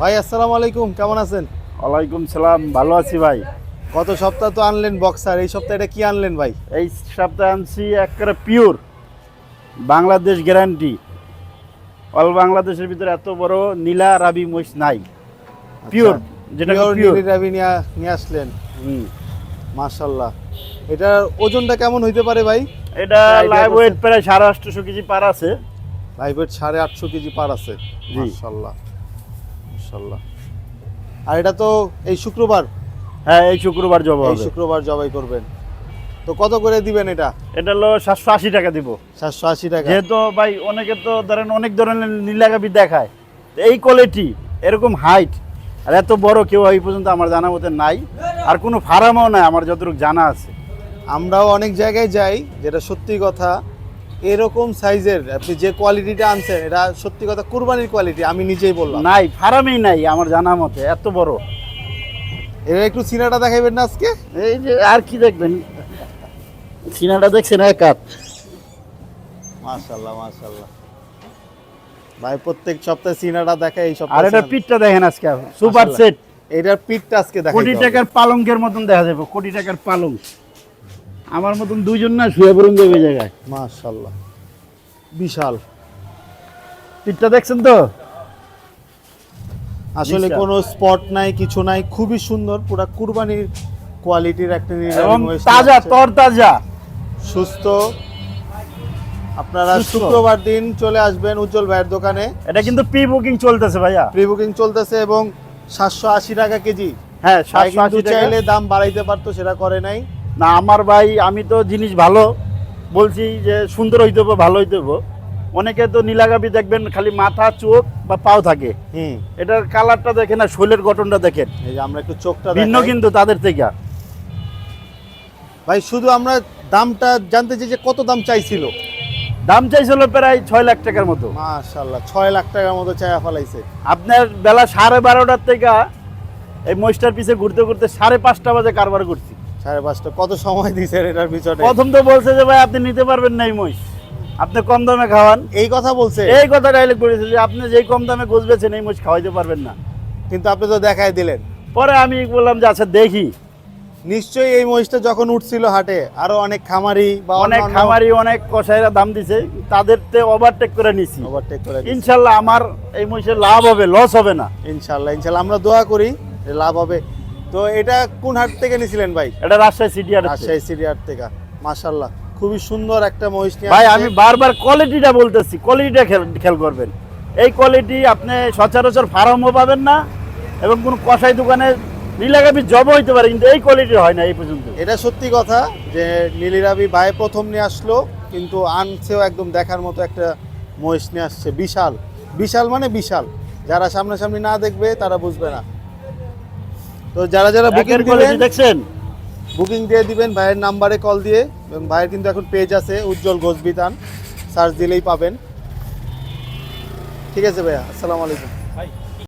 ভাই আসসালামু আলাইকুম কেমন আছেন? ওয়ালাইকুম সালাম ভালো আছি ভাই। গত সপ্তাহ তো আনলেন বক্সার এই সপ্তাহে এটা কি আনলেন ভাই? এই সপ্তাহে আনছি একেবারে পিওর বাংলাদেশ গ্যারান্টি। অল বাংলাদেশের ভিতরে এত বড় নীলা রাবি মহিষ নাই। পিওর যেটা পিওর নীলিরাবি নিয়ে আসলেন। মাশাল্লাহ। এটার ওজনটা কেমন হইতে পারে ভাই? এটা লাইভ ওয়েট প্রায় সাড়ে আটশোশো কেজি পার আছে। লাইভের সাড়ে আটশো কেজি পার আছে। জি। মাশাল্লাহ। মাশাল্লাহ আর এটা তো এই শুক্রবার? হ্যাঁ এই শুক্রবার জব এই শুক্রবার জবাই করবেন। তো কত করে দিবেন এটা? এটা হলো সাতশো আশি টাকা দিব। সাতশো আশি টাকা। যেহেতু ভাই অনেকে তো ধরেন অনেক ধরনের নীলাগাবি দেখায়। এই কোয়ালিটি এরকম হাইট আর এত বড় কেউ এই পর্যন্ত আমার জানা মতে নাই। আর কোনো ফার্মও নাই আমার যতটুকু জানা আছে। আমরাও অনেক জায়গায় যাই যেটা সত্যি কথা এরকম সাইজের আপনি যে কোয়ালিটিটা আনছেন এটা সত্যি কথা কুরবানির কোয়ালিটি আমি নিজেই বললাম। নাই ফার্মেই নাই আমার জানা মতে এত বড়। এবার একটু সিনাটা দেখাইবেন না আজকে? এই যে আর কি দেখবেন? সিনাটা দেখছেন এক হাত। মাশাল্লাহ মাশাল্লাহ ভাই প্রত্যেক সপ্তাহে সিনাটা দেখা এই সপ্তাহে আর এটা পিঠটা দেখেন আজকে সুপার সেট। এটার পিঠটা আজকে দেখা কোটি টাকার পালঙ্কের মতন দেখা যাবে কোটি টাকার পালং। আমার মতন দুইজন না শুয়ে পড়ুন যাবে জায়গায়। মাশাল্লাহ বিশাল। পিঠটা দেখছেন তো? আসলে। কোনো স্পট নাই কিছু নাই খুবই সুন্দর পুরা কুরবানির কোয়ালিটির একটা তাজা তর তাজা সুস্থ। আপনারা শুক্রবার দিন চলে আসবেন উজ্জ্বল ভাইয়ের দোকানে। এটা কিন্তু প্রি বুকিং চলতেছে ভাইয়া। প্রি বুকিং চলতেছে এবং সাতশো আশি টাকা কেজি। হ্যাঁ সাতশো কিন্তু চাইলে দাম বাড়াইতে পারতো সেটা করে নাই। না আমার ভাই আমি তো জিনিস ভালো বলছি যে সুন্দর হইতে হবে ভালো হইতে হবে অনেকে তো নীলাগাবি দেখবেন খালি মাথা চোখ বা পাও থাকে। এটার কালারটা দেখেন আর শৈলের গঠনটা দেখেন। এই যে আমরা একটু চোখটা ভিন্ন কিন্তু তাদের থেকে। ভাই শুধু আমরা দামটা জানতে চাই যে কত দাম চাইছিল? দাম চাইছিল প্রায় ছয় লাখ টাকার মতো। মাশাল্লাহ ছয় লাখ টাকার মতো চায়া ফেলাইছে। আপনার বেলা সাড়ে বারোটার থেকে এই মহিষটার পিছে ঘুরতে ঘুরতে সাড়ে পাঁচটা বাজে কারবার করছি। সাড়ে পাঁচটা। কত সময় দিছে এটার পিছনে? প্রথম তো বলছে যে ভাই আপনি নিতে পারবেন না এই মহিষ। আপনি কম দামে খাওয়ান। এই কথা বলছে? এই কথা ডাইলেক্ট করেছে যে আপনি যেই কম দামে গোছ বেছেন এই মহিষ খাওয়াইতে পারবেন না। কিন্তু আপনি তো দেখাই দিলেন। পরে আমি বললাম যে আচ্ছা দেখি। নিশ্চয়ই এই মহিষটা যখন উঠছিল হাটে আরও অনেক খামারি বা অনেক খামারি অনেক কষাইরা দাম দিছে। তাদের তে ওভারটেক করে নিছি। ওভারটেক করে ইনশাল্লাহ আমার এই মহিষের লাভ হবে লস হবে না। ইনশাল্লাহ ইনশাল্লাহ। আমরা দোয়া করি লাভ হবে। তো এটা কোন হাট থেকে নিছিলেন ভাই? এটা রাজশাহী সিটি আর রাজশাহী সিটি হাট থেকে মাশাল্লাহ খুবই সুন্দর একটা মহিষ নিয়ে ভাই আমি বারবার কোয়ালিটিটা বলতেছি কোয়ালিটিটা খেয়াল করবেন। এই কোয়ালিটি আপনি সচরাচর ফার্মও পাবেন না এবং কোনো কষাই দোকানে নীলাগাবি জব হইতে পারে কিন্তু এই কোয়ালিটির হয় না এই পর্যন্ত। এটা সত্যি কথা যে নীলিরাবি ভাই প্রথম নিয়ে আসলো কিন্তু আনছেও একদম দেখার মতো একটা মহিষ নিয়ে আসছে। বিশাল। বিশাল মানে বিশাল। যারা সামনাসামনি না দেখবে তারা বুঝবে না। তো যারা যারা বুকিং করেন দিবেন দেখছেন? বুকিং দিয়ে দিবেন ভাইয়ের নাম্বারে কল দিয়ে। এবং ভাইয়ের কিন্তু এখন পেজ আছে উজ্জ্বল ঘোষ বিতান সার্চ দিলেই পাবেন। ঠিক আছে ভাইয়া আসসালামু আলাইকুম।